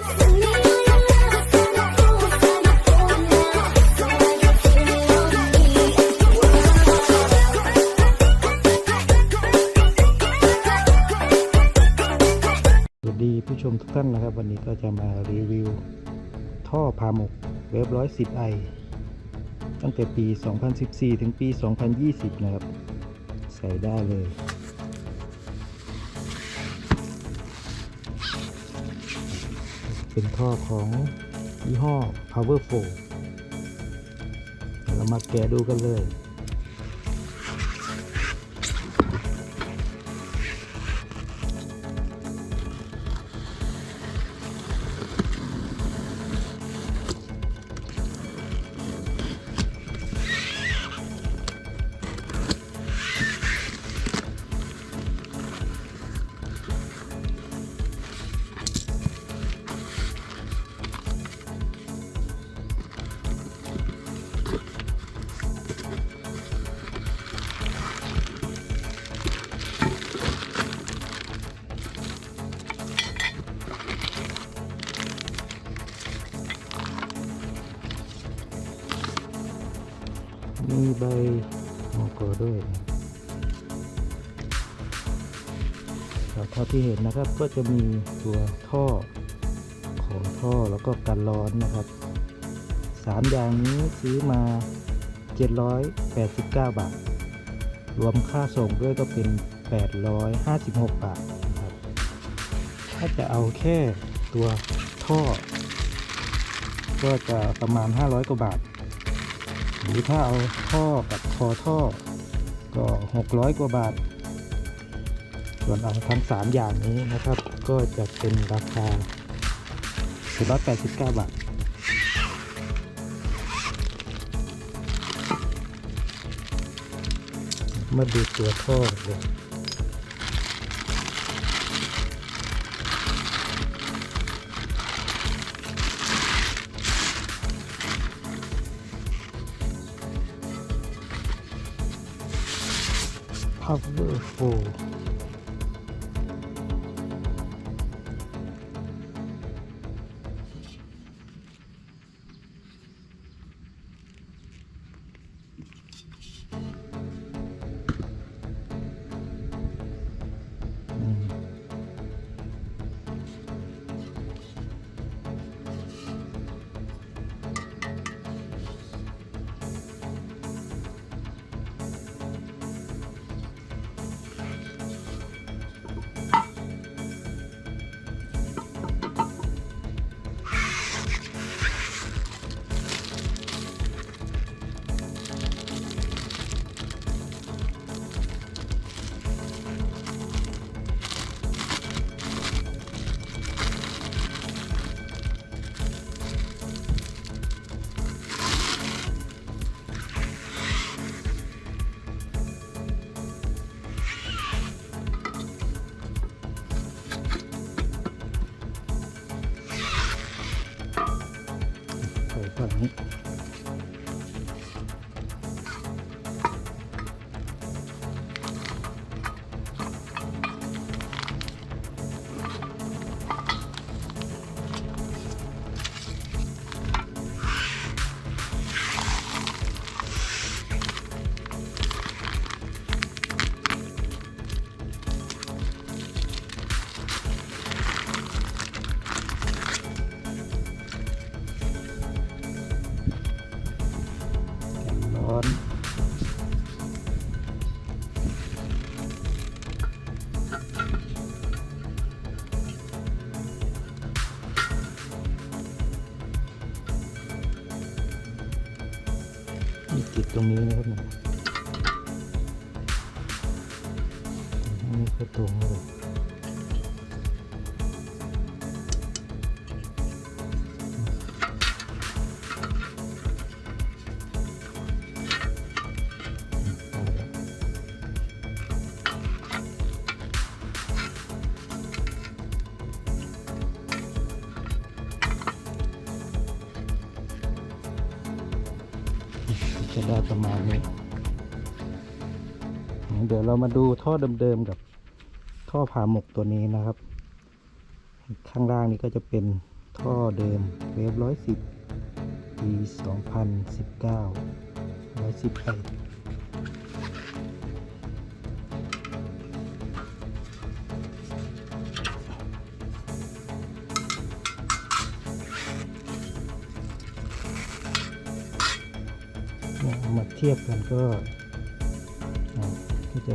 สวัสดีผู้ชมทุกท่านนะครับ วันนี้ก็จะมารีวิว ท่อพาหมกเวฟร้อยสิบไอตั้งแต่ปี 2014 ถึงปี 2020 นะครับ ใส่ได้เลย เป็นท่อของยี่ห้อ Powerful เรามาแกะดูกันเลย มีใบมะกอด้วยครับเท่าที่เห็นนะครับก็จะมีตัวท่อของท่อแล้วก็กันร้อนนะครับสามอย่างนี้ซื้อมา 789 บาท รวมค่าส่งด้วยก็เป็น 856 บาทนะครับถ้าจะเอาแค่ตัวท่อ ก็จะประมาณ 500 กว่าบาท หรือถ้าเอาท่อกับคอท่อ ก็ 600 กว่าบาท ส่วนเอาทั้ง 3 อย่างนี้นะครับ ก็จะเป็นราคา489 บาทมาดูตัวท่อเลย powerful อื Mm-hmm. ติดตรงนี้นะครับนี่ยนี่ก็ตรงเลย จะได้ประมาณนี้ เดี๋ยวเรามาดูท่อเดิมๆกับท่อผ่าหมกตัวนี้นะครับ ข้างล่างนี้ก็จะเป็นท่อเดิมเวฟร้อยสิบปีสองพันสิบเก้าร้อยสิบไปเเทียบกันก็ก็จะ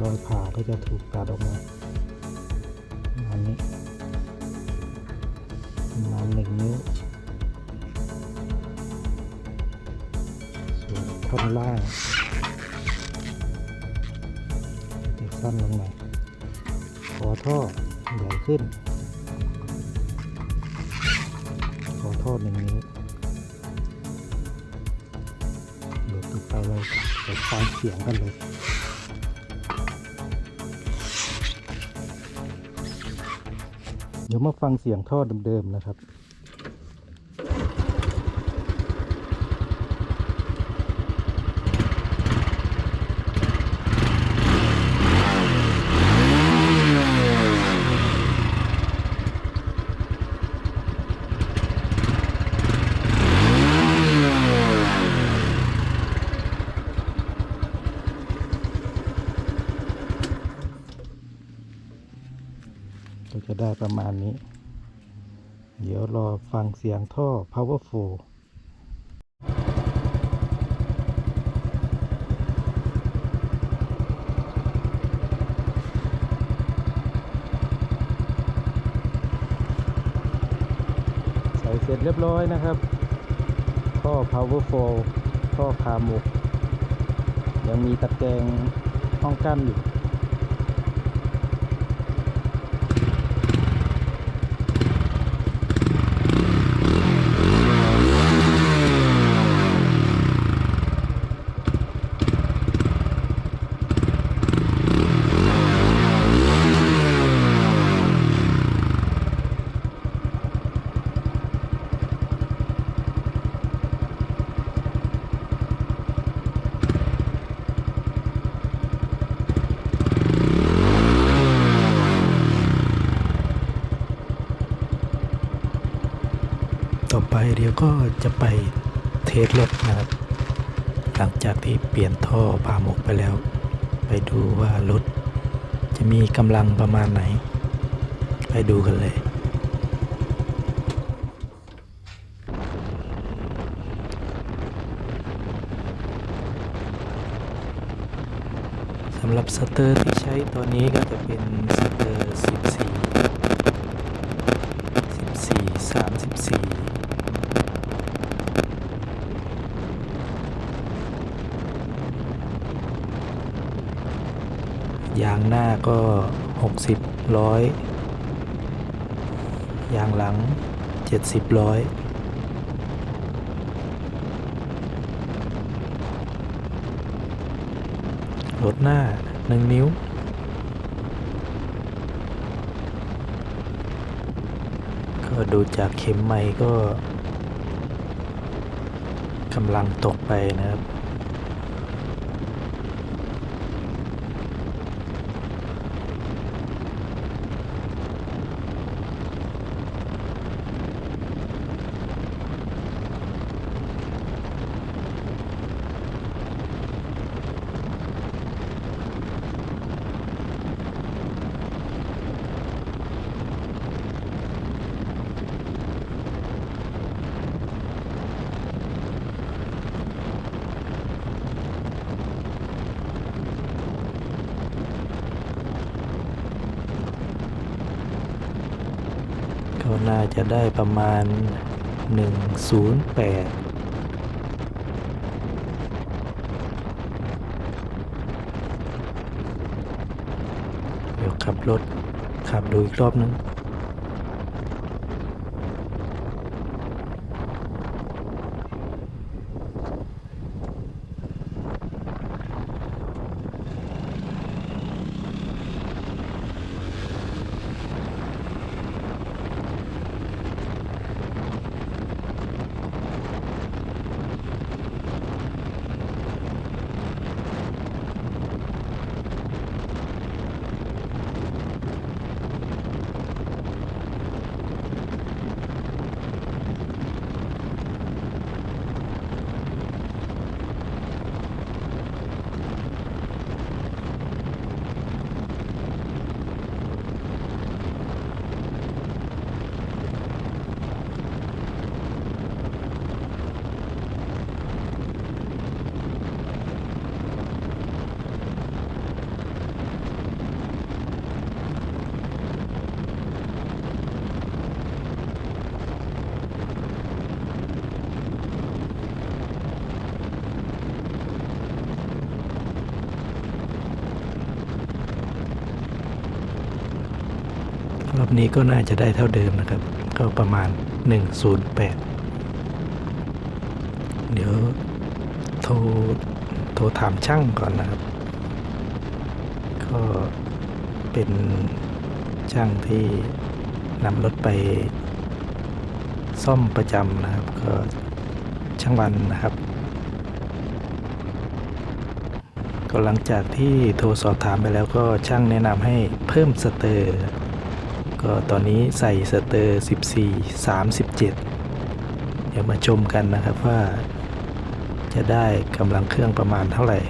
รอยผ่าก็จะถูกตัดออกมาประมาณนี้ประมาณหนึ่งนิ้วส่วนท่อนล่างจะสั้นลงหน่อยขอท่อใหญ่ขึ้นขอท่อหนึ่งนิ้ว เดี๋ยวต่อไปเราจะฟังเสียงกันเลยเดี๋ยวมาฟังเสียงท่อเดิมๆนะครับ ก็จะได้ประมาณนี้ เดี๋ยวรอฟังเสียงท่อ powerful ใส่เสร็จเรียบร้อยนะครับท่อ powerful ท่อคาหมกยังมีตะแกรงห้องกั้นอยู่ เดี๋ยวก็จะไปเทสรถนะครับ หลังจากที่เปลี่ยนท่อพาหมกไปแล้ว ไปดูว่ารถจะมีกำลังประมาณไหน ไปดูกันเลยสำหรับสเตอร์ที่ใช้ตัวนี้ก็จะเป็นสเตอร์ 14 14 34 ยางหน้าก็ 60ร้อยยางหลัง 70ร้อยรถหน้า 1 นิ้ว ก็ดูจากเข็มไม้ก็กำลังตกไปนะครับ ก็ น่าจะได้ประมาณ 108เดี๋ยวขับรถขับดูอีกรอบนึง นี้ก็น่าจะได้เท่าเดิมนะครับ ก็ประมาณ 108 เดี๋ยวโทรโทรถามช่างก่อนนะครับ ก็เป็นช่างที่นำรถไปซ่อมประจำนะครับ ก็ช่างวันนะครับ ก็หลังจากที่โทรสอบถามไปแล้วก็ช่างแนะนำให้เพิ่มสเตอร์ ก็ตอนนี้ใส่สเตอร์ 14 37 เดี๋ยวมาชมกันนะครับว่าจะได้กำลังเครื่องประมาณเท่าไหร่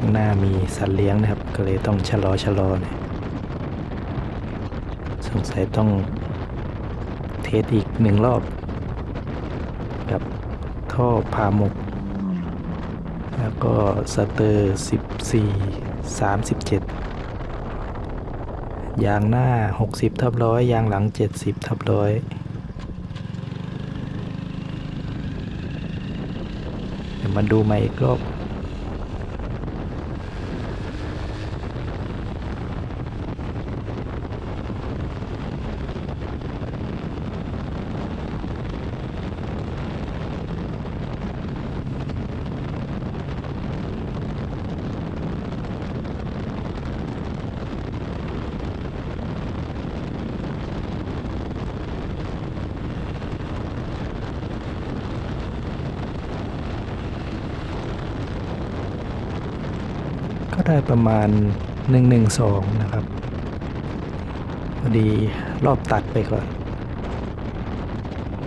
ข้างหน้ามีสัตว์เลี้ยงนะครับ ก็เลยต้องชะลอชะลอหน่อยสงสัยต้องเทสอีกหนึ่งรอบ กับท่อพาหมก แล้วก็สเตอร์ 14 37 ยางหน้า 60 ทับร้อยยางหลัง 70 ทับร้อยมาดูใหม่อีกรอบ ก็ ได้ประมาณ 112 นะครับ พอดีรอบตัดไปก่อน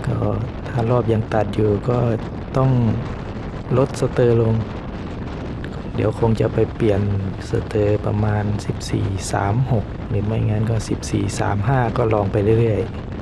ก็ถ้ารอบยังตัดอยู่ก็ต้องลดสเตอร์ลง เดี๋ยวคงจะไปเปลี่ยนสเตอร์ประมาณ 1436 หรือไม่งั้นก็ 1435 ก็ลองไปเรื่อยๆ